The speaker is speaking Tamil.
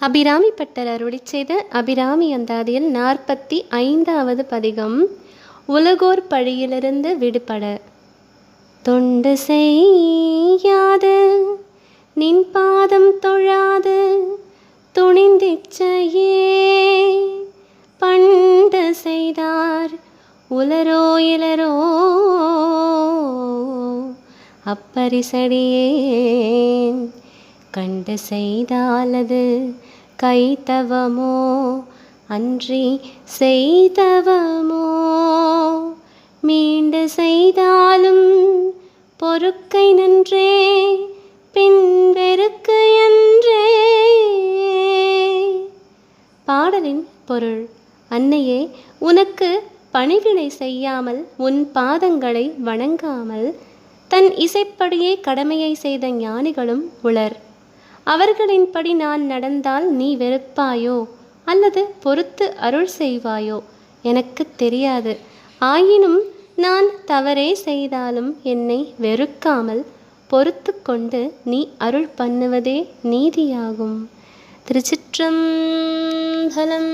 அபிராமி பட்டர் அருளி செய்த அபிராமி அந்தாதியில் நாற்பத்தி ஐந்தாவது பதிகம் உலகோர் பழியிலிருந்து விடுபட. தொண்டு செய்யாது நின் பாதம் தொழாது துணிந்திச்சையே. பண்டு செய்தார் உலரோ இளரோ அப்பரிசடியே. கண்டு செய்தாலது கைத்தவமோ? அன்றி செய்தவமோ? மீண்டு செய்தாலும் பொறுக்கை நன்றே பின் என்றே. பாடலின் பொருள் அன்னையே உனக்கு பணிவிடை செய்யாமல் உன் பாதங்களை வணங்காமல் தன் இசைப்படியே கடமையை செய்த ஞானிகளும் உளர். அவர்களின்படி நான் நடந்தால் நீ வெறுப்பாயோ? அல்லது பொறுத்து அருள் செய்வாயோ? எனக்கு தெரியாது. ஆயினும் நான் தவறே செய்தாலும் என்னை வெறுக்காமல் பொறுத்து கொண்டு நீ அருள் பண்ணுவதே நீதியாகும். திருச்சிற்றம்பலம்